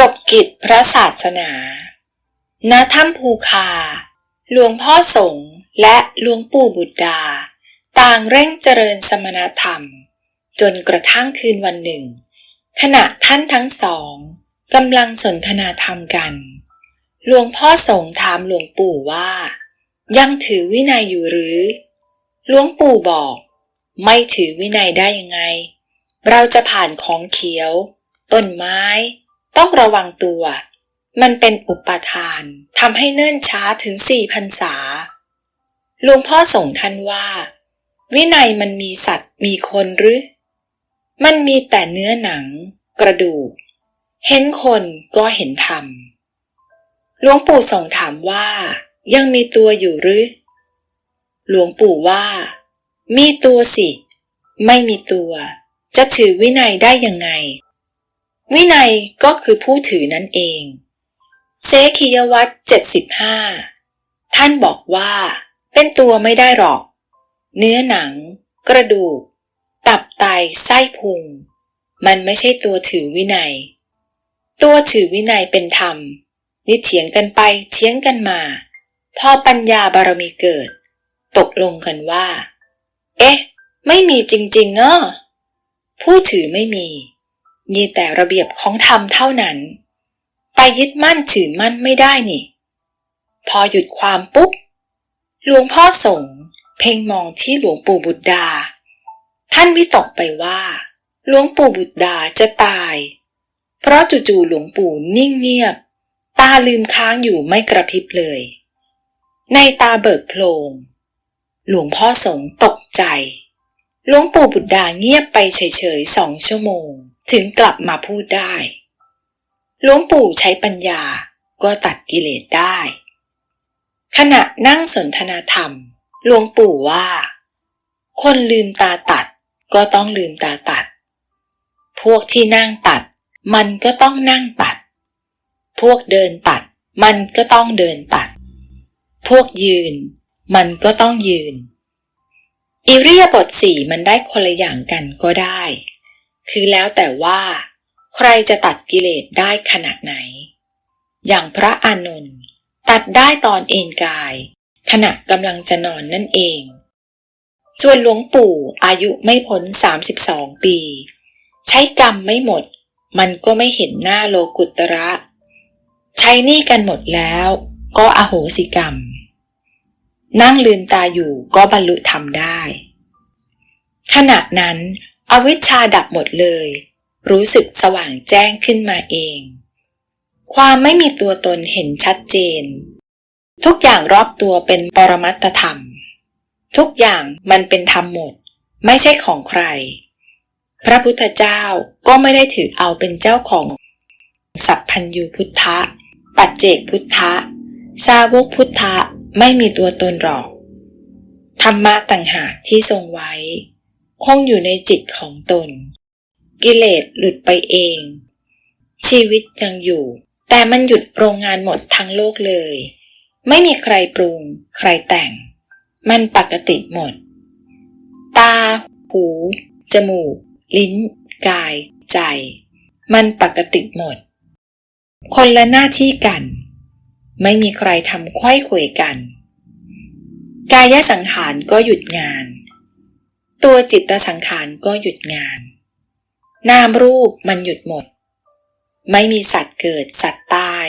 จบกิจพระศาสนา ณ ถ้ำภูคา หลวงพ่อสงฆ์และหลวงปู่บุตรดา ต่างเร่งเจริญสมณธรรม จนกระทั่งคืนวันหนึ่ง ขณะท่านทั้งสองกำลังสนทนาธรรมกัน หลวงพ่อสงฆ์ถามหลวงปู่ว่า ยังถือวินัยอยู่หรือ หลวงปู่บอก ไม่ถือวินัยได้ยังไง เราจะผ่านของเขียว ต้นไม้ ต้องระวังตัว มันเป็นอุปทานทำให้เนิ่นช้าถึงสี่พันษาหลวงพ่อส่งท่านว่า วินัยมันมีสัตว์มีคนหรือ มันมีแต่เนื้อหนัง กระดูก เห็นคนก็เห็นธรรมหลวงปู่ส่งถามว่า ยังมีตัวอยู่หรือ หลวงปู่ว่า มีตัวสิ ไม่มีตัว จะถือวินัยได้ยังไง วินัยก็คือผู้ถือนั่นเองเซคิยวัตรเจ็ดสิบห้าท่านบอกว่า เป็นตัวไม่ได้หรอก เนื้อหนัง กระดูก ตับไตไส้พุง มันไม่ใช่ตัวถือวินัย ตัวถือวินัยเป็นธรรม นี่เถียงกันไปเถียงกันมา พอปัญญาบารมีเกิด ตกลงกันว่า เอ๊ะ ไม่มีจริงๆเนาะผู้ถือไม่มี มีแต่ระเบียบของธรรมเท่านั้น ไปยึดมั่นถือมั่นไม่ได้นี่ พอหยุดความปุ๊บ หลวงพ่อสงฆ์เพ่งมองที่หลวงปู่บุตรดา ท่านวิตกไปว่า หลวงปู่บุตรดาจะตาย เพราะจู่ๆหลวงปู่นิ่งเงียบ ตาลืมค้างอยู่ไม่กระพริบเลย ในตาเบิกโพลง หลวงพ่อสงฆ์ตกใจ หลวงปู่บุตรดาเงียบไปเฉยๆสองชั่วโมง ถึงกลับมาพูดได้ หลวงปู่ใช้ปัญญาก็ตัดกิเลสได้ ขณะนั่งสนทนาธรรม หลวงปู่ว่า คนลืมตาตัดก็ต้องลืมตาตัด พวกที่นั่งตัด มันก็ต้องนั่งตัด พวกเดินตัด มันก็ต้องเดินตัด พวกยืน มันก็ต้องยืน อิเรียาบทสี่มันได้คนละอย่างกันก็ได้ คือแล้วแต่ว่า ใครจะตัดกิเลสได้ขนาดไหน อย่างพระอานนท์ตัดได้ตอนเอนกาย ขณะกำลังจะนอนนั่นเอง ส่วนหลวงปู่อายุไม่พ้น 32 ปี ใช้กรรมไม่หมด มันก็ไม่เห็นหน้าโลกุตระ ใช้หนี่กันหมดแล้วก็อโหสิกรรม นั่งลืมตาอยู่ก็บรรลุธรรมได้ ขณะนั้น อวิชชาดับหมดเลย รู้สึกสว่างแจ้งขึ้นมาเอง ความไม่มีตัวตนเห็นชัดเจน ทุกอย่างรอบตัวเป็นปรมัตธรรม ทุกอย่างมันเป็นธรรมหมด ไม่ใช่ของใคร พระพุทธเจ้าก็ไม่ได้ถือเอาเป็นเจ้าของ สัพพัญญูพุทธะ ปัจเจกพุทธะ สาวกพุทธะไม่มีตัวตนหรอก ธรรมะต่างหากที่ทรงไว้ คงอยู่ในจิตของตน กิเลสหลุดไปเอง ชีวิตยังอยู่ แต่มันหยุดโรงงานหมดทั้งโลกเลย ไม่มีใครปรุง ใครแต่ง มันปกติหมด ตา หู จมูก ลิ้น กาย ใจ มันปกติหมด คนละหน้าที่กัน ไม่มีใครทำควยเขวกัน กายสังขารก็หยุดงาน ตัวจิตสังขารก็หยุดงาน นามรูปมันหยุดหมด ไม่มีสัตว์เกิดสัตว์ตาย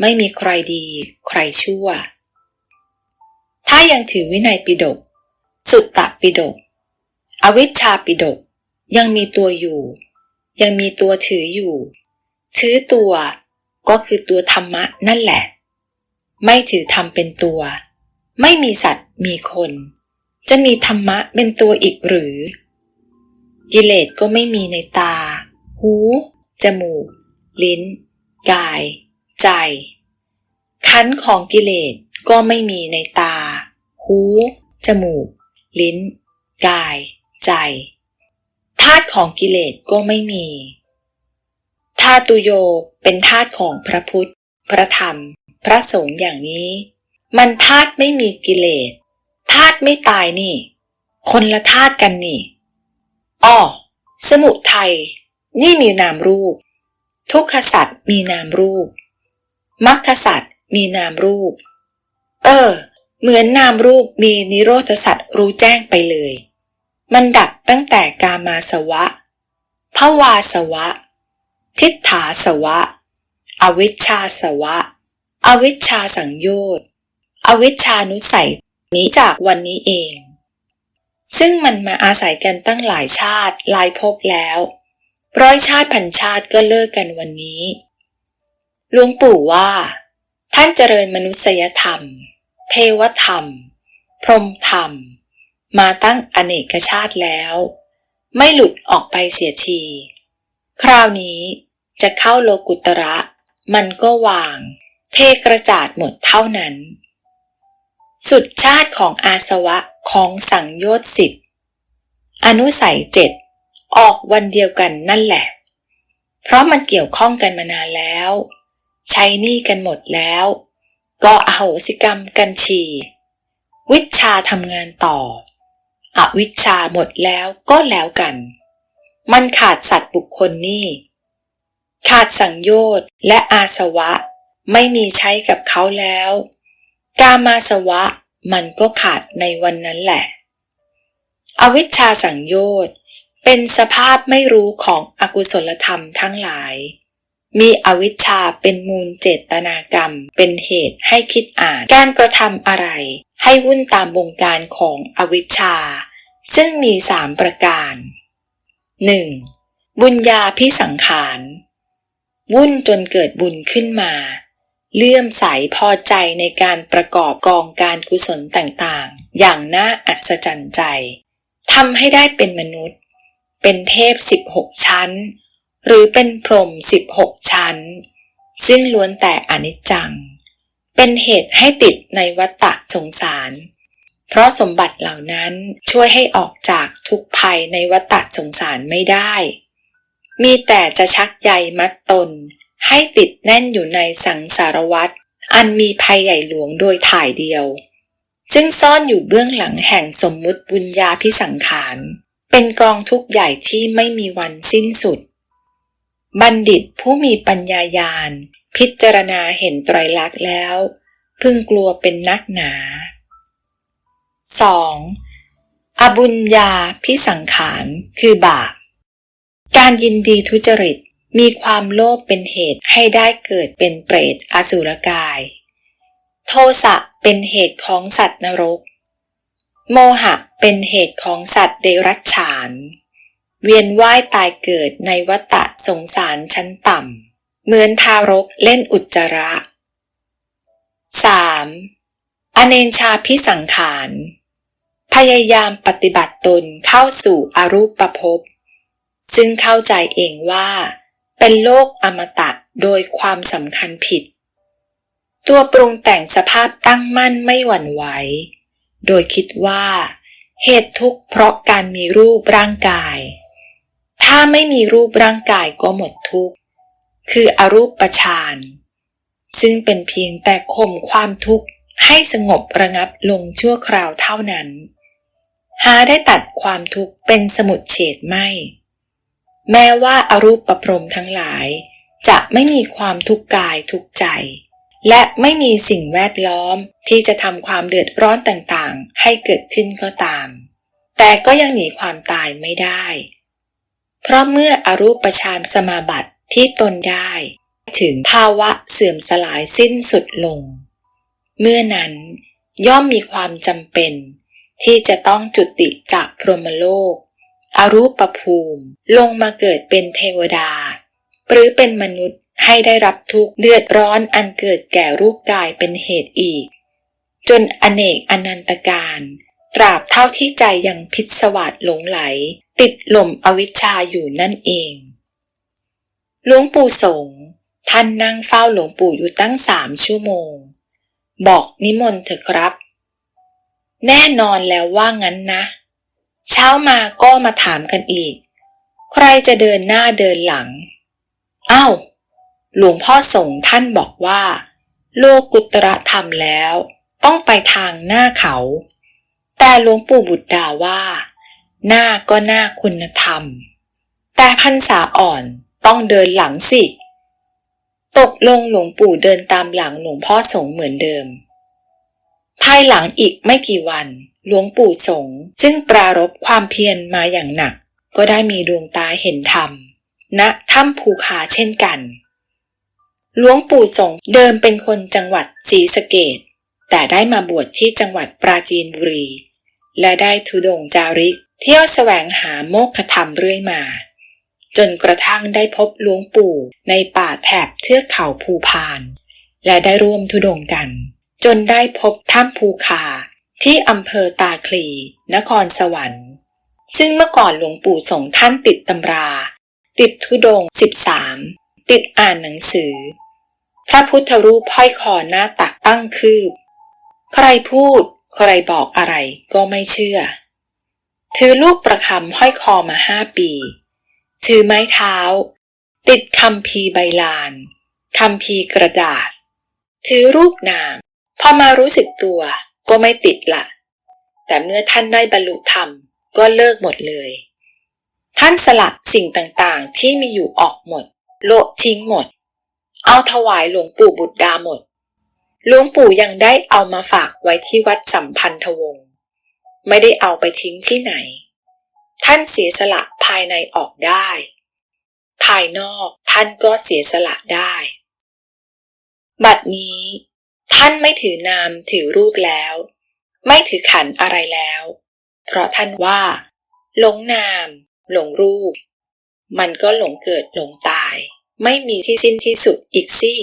ไม่มีใครดี ใครชั่ว ถ้ายังถือวินัยปิฎกสุตตะปิฎกอวิชชาปิฎกยังมีตัวอยู่ ยังมีตัวถืออยู่ ถือตัวก็คือตัวธรรมะนั่นแหละ ไม่ถือธรรมเป็นตัว ไม่มีสัตว์มีคน จะมีธรรมะเป็นตัวอีกหรือ กิเลสก็ไม่มีในตา หู จมูก ลิ้น กาย ใจ ขันของกิเลสก็ไม่มีในตา หู จมูก ลิ้น กาย ใจธาตุของกิเลสก็ไม่มีธาตุโยเป็นธาตุของพระพุทธ พระธรรม พระสงฆ์อย่างนี้ มันธาตุไม่มีกิเลสาตุไม่ตายนี่ คนละธาตุกันนี่อ้อสมุทัยนี่มีนามรูป ทุกขสัตว์มีนามรูปมรรคสัตว์มีนามรูป เออ เหมือนนามรูปมีนิโรธสัตว์รู้แจ้งไปเลย มันดับตั้งแต่กามาสวะภวาสวะ ทิฏฐาสวะ อวิชชาสวะ อวิชชาสังโยชน์อวิชชานุสัย นี้จากวันนี้เอง ซึ่งมันมาอาศัยกันตั้งหลายชาติหลายภพแล้ว ร้อยชาติพันชาติก็เลิกกันวันนี้หลวงปู่ว่า ท่านเจริญมนุษยธรรม เทวธรรม พรหมธรรม มาตั้งอเนกชาติแล้ว ไม่หลุดออกไปเสียที คราวนี้จะเข้าโลกุตระ มันก็วาง เทกระจาดหมดเท่านั้น สุดชาติของอาสวะของสังโยชน์สิบอนุสัยเจ็ดออกวันเดียวกันนั่นแหละ เพราะมันเกี่ยวข้องกันมานานแล้ว ใช้หนี้กันหมดแล้ว ก็อโหสิกรรมกันชี วิชาทำงานต่อ อวิชชาหมดแล้วก็แล้วกัน มันขาดสัตว์บุคคลนี่ ขาดสังโยชน์และอาสวะ ไม่มีใช้กับเขาแล้ว กามาสวะมันก็ขาดในวันนั้นแหละ อวิชชาสังโยชน์เป็นสภาพไม่รู้ของอกุศลธรรมทั้งหลาย มีอวิชชาเป็นมูลเจตนากรรม เป็นเหตุให้คิดอ่าน การกระทำอะไร ให้วุ่นตามวงการของอวิชชา ซึ่งมีสามประการ 1. บุญญาพิสังขาร วุ่นจนเกิดบุญขึ้นมา เลื่อมใสพอใจในการประกอบกองการกุศลต่างๆ อย่างน่าอัศจรรย์ใจทำให้ได้เป็นมนุษย์ เป็นเทพ 16 ชั้น หรือเป็นพรหม16 ชั้น ซึ่งล้วนแต่อนิจจัง เป็นเหตุให้ติดในวัฏฏะสงสาร เพราะสมบัติเหล่านั้นช่วยให้ออกจากทุกภัยในวัฏฏะสงสารไม่ได้ มีแต่จะชักใยมัดตน ให้ติดแน่นอยู่ในสังสารวัฏอันมีภัยใหญ่หลวงโดยถ่ายเดียว ซึ่งซ่อนอยู่เบื้องหลังแห่งสมมุติบุญญาพิสังขาร เป็นกองทุกข์ใหญ่ที่ไม่มีวันสิ้นสุด บัณฑิตผู้มีปัญญายาณ พิจารณาเห็นไตรลักษณ์แล้ว พึงกลัวเป็นนักหนา 2. อบุญญาพิสังขาร คือบาป การยินดีทุจริต มีความโลภเป็นเหตุให้ได้เกิดเป็นเปรตอสุรกาย โทสะเป็นเหตุของสัตว์นรก โมหะเป็นเหตุของสัตว์เดรัจฉาน เวียนว่ายตายเกิดในวัฏสงสารชั้นต่ำ เหมือนทารกเล่นอุจจาระ 3. อเนนชาพิสังขาร พยายามปฏิบัติตนเข้าสู่อรูปภพ ซึ่งเข้าใจเองว่า เป็นโลกอมตะโดยความสำคัญผิด ตัวปรุงแต่งสภาพตั้งมั่นไม่หวั่นไหว โดยคิดว่า เหตุทุกข์เพราะการมีรูปร่างกาย ถ้าไม่มีรูปร่างกายก็หมดทุกข์ คืออรูปฌานซึ่งเป็นเพียงแต่ข่มความทุกข์ให้สงบระงับลงชั่วคราวเท่านั้น หาได้ตัดความทุกข์เป็นสมุดเฉดไม่ แม้ว่าอารูปประพรมทั้งหลาย จะไม่มีความทุกข์กายทุกใจ และไม่มีสิ่งแวดล้อมที่จะทำความเดือดร้อนต่างๆ ให้เกิดขึ้นก็ตาม แต่ก็ยังหนีความตายไม่ได้ เพราะเมื่ออรูปฌานสมาบัติที่ตนได้ ถึงภาวะเสื่อมสลายสิ้นสุดลง เมื่อนั้นย่อมมีความจำเป็น ที่จะต้องจุติจากพรหมโลก อรูปภูมิ ลงมาเกิดเป็นเทวดา หรือเป็นมนุษย์ให้ได้รับทุกข์เดือดร้อนอันเกิดแก่รูปกายเป็นเหตุอีก จนอเนกอนันตการ ตราบเท่าที่ใจยังพิศวาสหลงไหล ติดหล่มอวิชชาอยู่นั่นเองหลวงปู่สงฆ์ท่านนั่งเฝ้าหลวงปู่อยู่ตั้งสามชั่วโมง บอกนิมนต์เถอะครับ แน่นอนแล้วว่างั้นนะ เช้ามาก็มาถามกันอีก ใครจะเดินหน้าเดินหลังอ้าวหลวงพ่อสงฆ์ท่านบอกว่า โลกุตระธรรมแล้ว ต้องไปทางหน้าเขา แต่หลวงปู่บุตรดาว่า หน้าก็หน้าคุณธรรม แต่พรรษาอ่อนต้องเดินหลังสิ ตกลงหลวงปู่เดินตามหลังหลวงพ่อสงฆ์เหมือนเดิม ภายหลังอีกไม่กี่วัน หลวงปู่สงฆ์ซึ่งปรารบความเพียรมาอย่างหนัก ก็ได้มีดวงตาเห็นธรรมณถ้ำภูคาเช่นกัน หลวงปู่สงฆ์เดิมเป็นคนจังหวัดศรีสะเกดแต่ได้มาบวชที่จังหวัดปราจีนบุรี และได้ทุดงจาริก เที่ยวแสวงหาโมกขธรรมเรื่อยมา จนกระทั่งได้พบหลวงปู่ในป่าแถบเทือกเขาภูพาน และได้ร่วมทุดงกัน จนได้พบถ้ำภูคา ที่อำเภอตาคลี นครสวรรค์ ซึ่งเมื่อก่อนหลวงปู่ส่งท่านติดตำรา ติดทุดงสิบสามติดอ่านหนังสือ พระพุทธรูปห้อยคอหน้าตักตั้งคืบ ใครพูดใครบอกอะไรก็ไม่เชื่อ ถือลูกประคำห้อยคอมาห้าปีถือไม้เท้า ติดคำพีใบลานคำพีกระดาษ ถือรูปนาม พอมารู้สึกตัว ก็ไม่ติดละแต่เมื่อท่านได้บรรลุธรรมก็เลิกหมดเลย ท่านสละสิ่งต่างๆที่มีอยู่ออกหมด โละทิ้งหมด เอาถวายหลวงปู่บุตรดาหมดหลวงปู่ยังได้เอามาฝากไว้ที่วัดสัมพันธวงศ์ไม่ได้เอาไปทิ้งที่ไหน ท่านเสียสละภายในออกได้ ภายนอกท่านก็เสียสละได้ บัดนี้ ท่านไม่ถือนามถือรูปแล้ว ไม่ถือขันอะไรแล้ว เพราะท่านว่าหลงนาม หลงรูป มันก็หลงเกิดหลงตาย ไม่มีที่สิ้นที่สุดอีกสิ